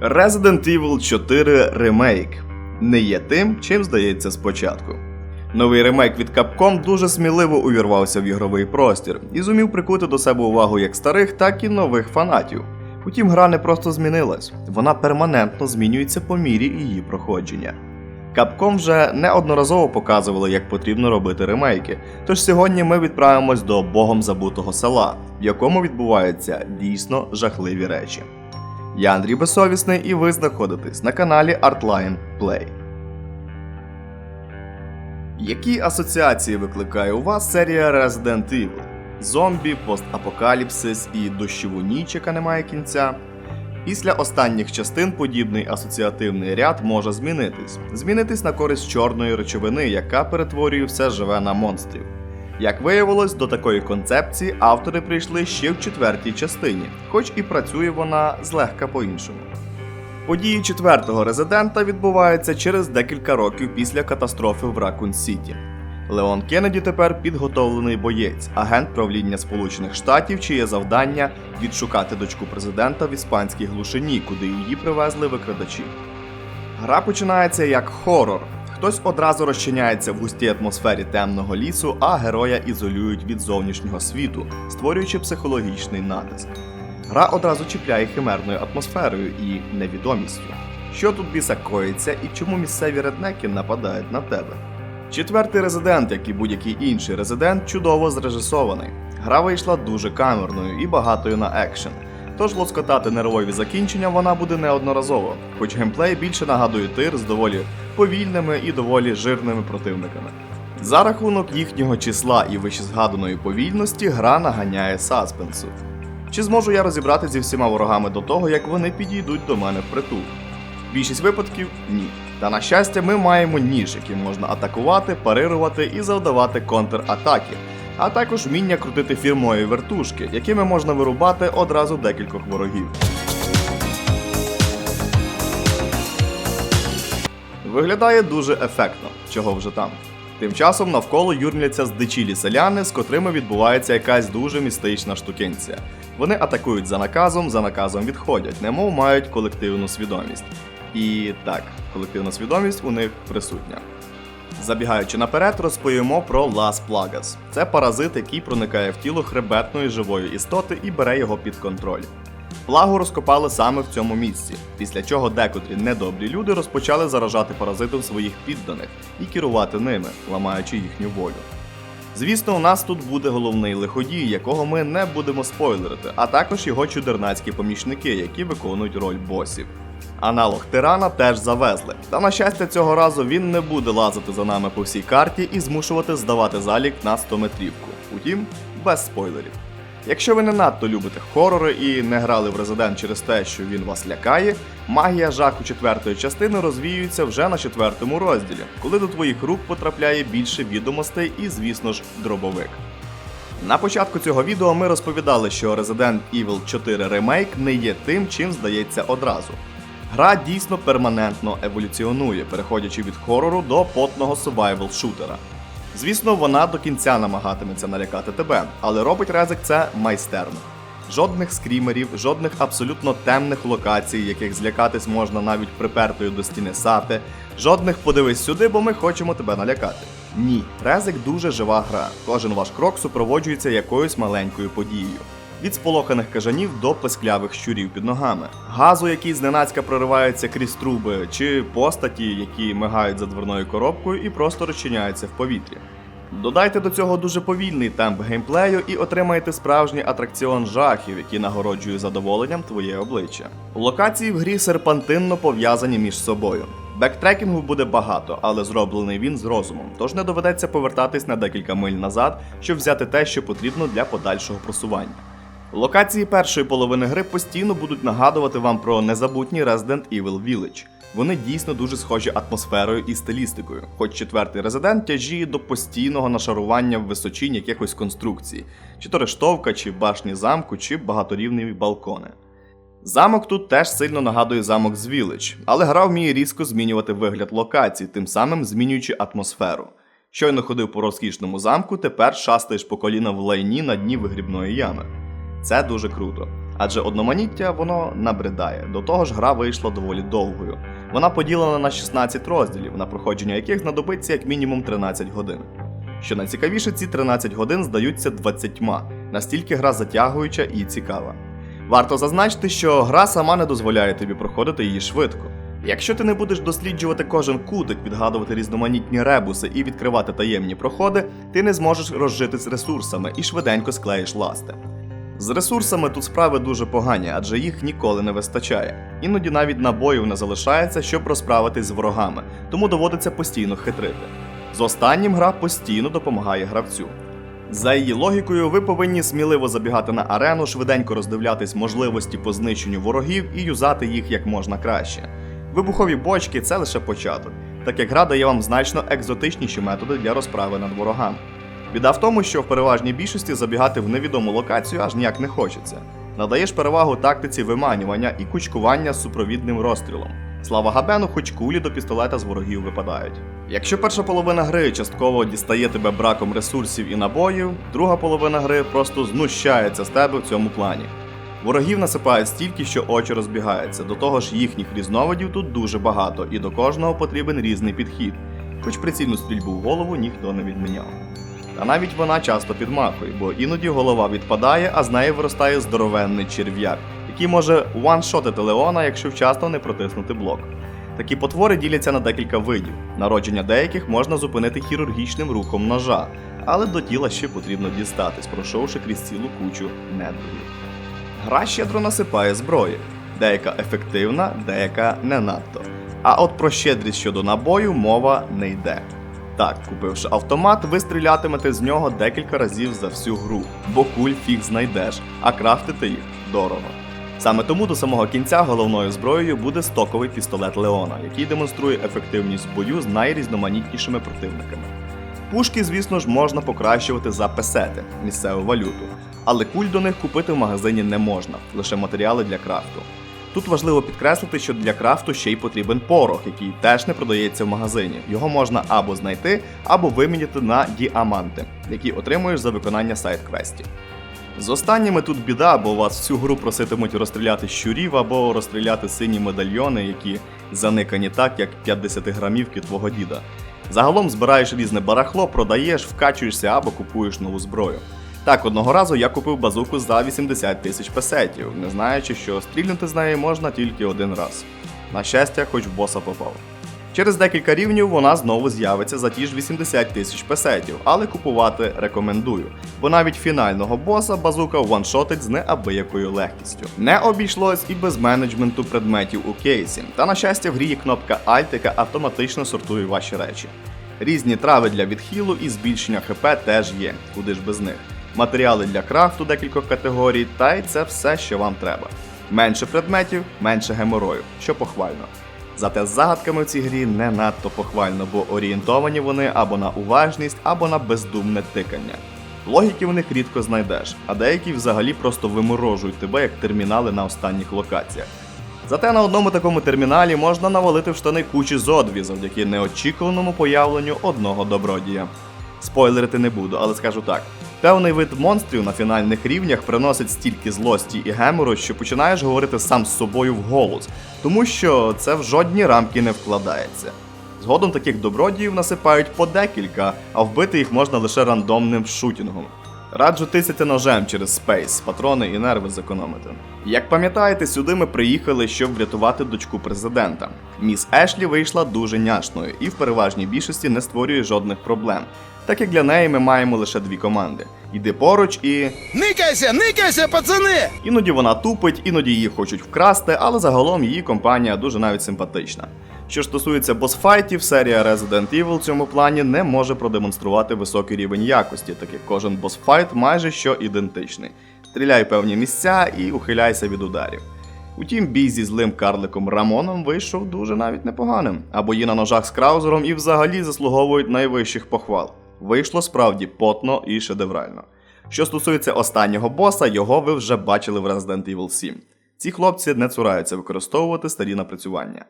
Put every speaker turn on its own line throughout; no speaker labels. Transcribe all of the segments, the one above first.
Resident Evil 4 Remake не є тим, чим здається спочатку. Новий ремейк від Capcom дуже сміливо увірвався в ігровий простір і зумів прикути до себе увагу як старих, так і нових фанатів. Утім, гра не просто змінилась, вона перманентно змінюється по мірі її проходження. Capcom вже неодноразово показували, як потрібно робити ремейки. Тож сьогодні ми відправимось до богом забутого села, в якому відбуваються дійсно жахливі речі. Я Андрій Безсовісний, і ви знаходитесь на каналі Artline Play. Які асоціації викликає у вас серія Resident Evil? Зомбі, постапокаліпсис і дощову ніч, яка не має кінця? Після останніх частин подібний асоціативний ряд може змінитись. Змінитись на користь чорної речовини, яка перетворює все живе на монстрів. Як виявилось, до такої концепції автори прийшли ще в четвертій частині, хоч і працює вона злегка по-іншому. Події четвертого резидента відбуваються через декілька років після катастрофи в Ракун Сіті. Леон Кеннеді тепер підготовлений боєць, агент правління Сполучених Штатів, чиє завдання відшукати дочку президента в іспанській глушині, куди її привезли викрадачі. Гра починається як хорор. Хтось одразу розчиняється в густій атмосфері темного лісу, а героя ізолюють від зовнішнього світу, створюючи психологічний натиск. Гра одразу чіпляє химерною атмосферою і невідомістю. Що тут біса коїться і чому місцеві реднеки нападають на тебе? Четвертий резидент, як і будь-який інший резидент, чудово зрежисований. Гра вийшла дуже камерною і багатою на екшен. Тож лоскотати нервові закінчення вона буде неодноразово, хоч геймплей більше нагадує тир з доволі повільними і доволі жирними противниками. За рахунок їхнього числа і вищезгаданої повільності гра наганяє саспенсу. Чи зможу я розібрати зі всіма ворогами до того, як вони підійдуть до мене впритул? Більшість випадків ні. Та на щастя, ми маємо ніж, яким можна атакувати, парирувати і завдавати контратаки, а також вміння крутити фірмові вертушки, якими можна вирубати одразу декількох ворогів. Виглядає дуже ефектно, чого вже там. Тим часом навколо юрмляться здичілі селяни, з котрими відбувається якась дуже містична штукенція. Вони атакують за наказом, за наказом відходять, немов мають колективну свідомість. І так, колективна свідомість у них присутня. Забігаючи наперед, розповімо про Лас Плагас. Це паразит, який проникає в тіло хребетної живої істоти і бере його під контроль. Плагу розкопали саме в цьому місці, після чого декотрі недобрі люди розпочали заражати паразитом своїх підданих і керувати ними, ламаючи їхню волю. Звісно, у нас тут буде головний лиходій, якого ми не будемо спойлерити, а також його чудернацькі помічники, які виконують роль босів. Аналог тирана теж завезли, та на щастя, цього разу він не буде лазити за нами по всій карті і змушувати здавати залік на 100 метрівку. Утім, без спойлерів. Якщо ви не надто любите хорори і не грали в Resident через те, що він вас лякає, магія жаху четвертої частини розвіюється вже на четвертому розділі, коли до твоїх рук потрапляє більше відомостей і, звісно ж, дробовик. На початку цього відео ми розповідали, що Resident Evil 4 Remake не є тим, чим здається одразу. Гра дійсно перманентно еволюціонує, переходячи від хорору до потного survival шутера. Звісно, вона до кінця намагатиметься налякати тебе, але робить Резик це майстерно. Жодних скрімерів, жодних абсолютно темних локацій, яких злякатись можна навіть припертою до стіни сати, жодних подивись сюди, бо ми хочемо тебе налякати. Ні, Резик дуже жива гра. Кожен ваш крок супроводжується якоюсь маленькою подією. Від сполоханих кажанів до песклявих щурів під ногами, газу, який зненацька проривається крізь труби, чи постаті, які мигають за дверною коробкою і просто розчиняються в повітрі. Додайте до цього дуже повільний темп геймплею і отримаєте справжній атракціон жахів, який нагороджує задоволенням твоє обличчя. Локації в грі серпантинно пов'язані між собою. Бектрекінгу буде багато, але зроблений він з розумом, тож не доведеться повертатись на декілька миль назад, щоб взяти те, що потрібно для подальшого просування. Локації першої половини гри постійно будуть нагадувати вам про незабутній Resident Evil Village. Вони дійсно дуже схожі атмосферою і стилістикою, хоч четвертий резидент тяжіє до постійного нашарування в височині якихось конструкцій, чи то рештовка, чи башні замку, чи багаторівневі балкони. Замок тут теж сильно нагадує замок з Village, але гра вміє різко змінювати вигляд локацій, тим самим змінюючи атмосферу. Щойно ходив по розкішному замку, тепер шастаєш по коліна в лайні на дні вигрібної ями. Це дуже круто. Адже одноманіття воно набридає. До того ж, гра вийшла доволі довгою. Вона поділена на 16 розділів, на проходження яких знадобиться як мінімум 13 годин. Що найцікавіше, ці 13 годин здаються 20, настільки гра затягуюча і цікава. Варто зазначити, що гра сама не дозволяє тобі проходити її швидко. Якщо ти не будеш досліджувати кожен кутик, відгадувати різноманітні ребуси і відкривати таємні проходи, ти не зможеш розжитись ресурсами і швиденько склеїш ласти. З ресурсами тут справи дуже погані, адже їх ніколи не вистачає. Іноді навіть набоїв не залишається, щоб розправитись з ворогами, тому доводиться постійно хитрити. З останнім гра постійно допомагає гравцю. За її логікою, ви повинні сміливо забігати на арену, швиденько роздивлятись можливості по знищенню ворогів і юзати їх як можна краще. Вибухові бочки це лише початок, так як гра дає вам значно екзотичніші методи для розправи над ворогами. Біда в тому, що в переважній більшості забігати в невідому локацію аж ніяк не хочеться. Надаєш перевагу тактиці виманювання і кучкування з супровідним розстрілом. Слава Габену, хоч кулі до пістолета з ворогів випадають. Якщо перша половина гри частково дістає тебе браком ресурсів і набоїв, друга половина гри просто знущається з тебе в цьому плані. Ворогів насипають стільки, що очі розбігаються. До того ж, їхніх різновидів тут дуже багато, і до кожного потрібен різний підхід, хоч прицільну стрільбу в голову ніхто не відміняв. Та навіть вона часто підмахує, бо іноді голова відпадає, а з неї виростає здоровенний черв'як, який може ваншотити Леона, якщо вчасно не протиснути блок. Такі потвори діляться на декілька видів. Народження деяких можна зупинити хірургічним рухом ножа, але до тіла ще потрібно дістатись, пройшовши крізь цілу кучу недругів. Гра щедро насипає зброї. Деяка ефективна, деяка не надто. А от про щедрість щодо набою мова не йде. Так, купивши автомат, ви стрілятимете з нього декілька разів за всю гру, бо куль фіг знайдеш, а крафтити їх дорого. Саме тому до самого кінця головною зброєю буде стоковий пістолет Леона, який демонструє ефективність в бою з найрізноманітнішими противниками. Пушки, звісно ж, можна покращувати за песети, місцеву валюту, але куль до них купити в магазині не можна, лише матеріали для крафту. Тут важливо підкреслити, що для крафту ще й потрібен порох, який теж не продається в магазині. Його можна або знайти, або виміняти на діаманти, які отримуєш за виконання сайт-квестів. З останніми тут біда, бо вас всю гру проситимуть розстріляти щурів або розстріляти сині медальйони, які заникані так, як 50 грамівки твого діда. Загалом збираєш різне барахло, продаєш, вкачуєшся або купуєш нову зброю. Так, одного разу я купив базуку за 80 тисяч песетів, не знаючи, що стрільнути з неї можна тільки один раз. На щастя, хоч в боса попав. Через декілька рівнів вона знову з'явиться за ті ж 80 тисяч песетів, але купувати рекомендую, бо навіть фінального боса базука ваншотить з неабиякою легкістю. Не обійшлось і без менеджменту предметів у кейсі, та на щастя в грі є кнопка Alt, яка автоматично сортує ваші речі. Різні трави для відхилу і збільшення ХП теж є, куди ж без них. Матеріали для крафту декількох категорій, та й це все, що вам треба. Менше предметів, менше геморою, що похвально. Зате з загадками в цій грі не надто похвально, бо орієнтовані вони або на уважність, або на бездумне тикання. Логіки в них рідко знайдеш, а деякі взагалі просто виморожують тебе як термінали на останніх локаціях. Зате на одному такому терміналі можна навалити в штани кучі зодві завдяки неочікуваному появленню одного добродія. Спойлерити не буду, але скажу так: певний вид монстрів на фінальних рівнях приносить стільки злості і гемору, що починаєш говорити сам з собою вголос, тому що це в жодні рамки не вкладається. Згодом таких добродіїв насипають по декілька, а вбити їх можна лише рандомним шутінгом. Раджу тисяти ножем через спейс, патрони і нерви зекономити. Як пам'ятаєте, сюди ми приїхали, щоб врятувати дочку президента. Міс Ешлі вийшла дуже няшною і в переважній більшості не створює жодних проблем, так як для неї ми маємо лише дві команди: йди поруч і.
Никайся, никайся, пацани!
Іноді вона тупить, іноді її хочуть вкрасти, але загалом її компанія дуже навіть симпатична. Що стосується босфайтів, серія Resident Evil в цьому плані не може продемонструвати високий рівень якості, так як кожен босфайт майже що ідентичний. Стріляй певні місця і ухиляйся від ударів. Утім, бій зі злим карликом Рамоном вийшов дуже навіть непоганим, а бої на ножах з краузером і взагалі заслуговують найвищих похвал. Вийшло справді потно і шедеврально. Що стосується останнього боса, його ви вже бачили в Resident Evil 7. Ці хлопці не цураються використовувати старі напрацювання.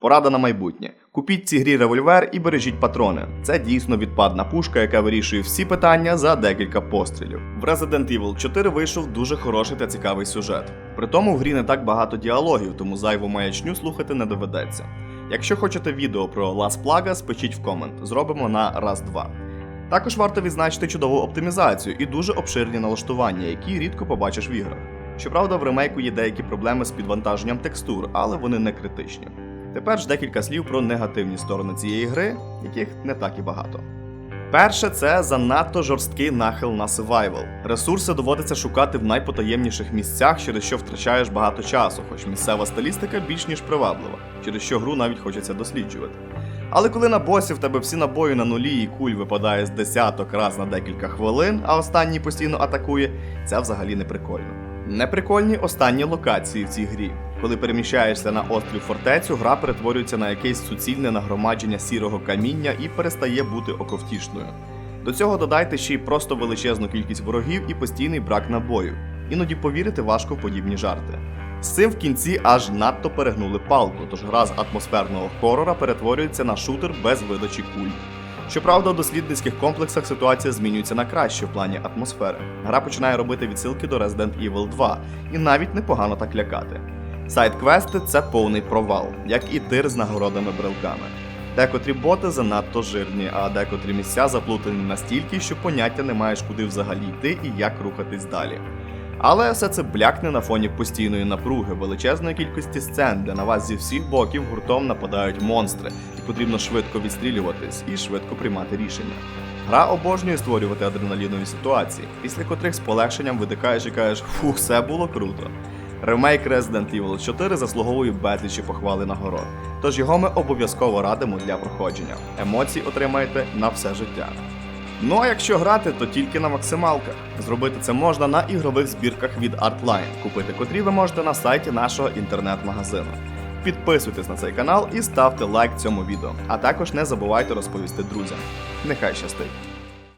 Порада на майбутнє. Купіть цій грі револьвер і бережіть патрони. Це дійсно відпадна пушка, яка вирішує всі питання за декілька пострілів. В Resident Evil 4 вийшов дуже хороший та цікавий сюжет. При тому в грі не так багато діалогів, тому зайву маячню слухати не доведеться. Якщо хочете відео про Las Plagas, пишіть в комент. Зробимо на раз-два. Також варто відзначити чудову оптимізацію і дуже обширні налаштування, які рідко побачиш в іграх. Щоправда, в ремейку є деякі проблеми з підвантаженням текстур, але вони не критичні. Тепер ж декілька слів про негативні сторони цієї гри, яких не так і багато. Перше, це занадто жорсткий нахил на survival. Ресурси доводиться шукати в найпотаємніших місцях, через що втрачаєш багато часу, хоч місцева стилістика більш ніж приваблива, через що гру навіть хочеться досліджувати. Але коли на босі в тебе всі набої на нулі і куль випадає з десяток раз на декілька хвилин, а останній постійно атакує, це взагалі не прикольно. Неприкольні останні локації в цій грі. Коли переміщаєшся на острів фортецю, гра перетворюється на якесь суцільне нагромадження сірого каміння і перестає бути оковтішною. До цього додайте ще й просто величезну кількість ворогів і постійний брак набоїв. Іноді повірити важко в подібні жарти. З цим в кінці аж надто перегнули палку, тож гра з атмосферного хорора перетворюється на шутер без видачі куль. Щоправда, у дослідницьких комплексах ситуація змінюється на краще в плані атмосфери. Гра починає робити відсилки до Resident Evil 2 і навіть непогано так лякати. Сайд-квести це повний провал, як і тир з нагородами брелками. Декотрі боти занадто жирні, а декотрі місця заплутані настільки, що поняття не маєш куди взагалі йти і як рухатись далі. Але все це блякне на фоні постійної напруги, величезної кількості сцен, де на вас зі всіх боків гуртом нападають монстри, і потрібно швидко відстрілюватись і швидко приймати рішення. Гра обожнює створювати адреналінові ситуації, після котрих з полегшенням видихаєш і кажеш фух, все було круто. Ремейк Resident Evil 4 заслуговує безлічі похвали нагород, тож його ми обов'язково радимо для проходження. Емоцій отримаєте на все життя. Ну а якщо грати, то тільки на максималках. Зробити це можна на ігрових збірках від Artline, купити котрі ви можете на сайті нашого інтернет-магазину. Підписуйтесь на цей канал і ставте лайк цьому відео, а також не забувайте розповісти друзям. Нехай щастить!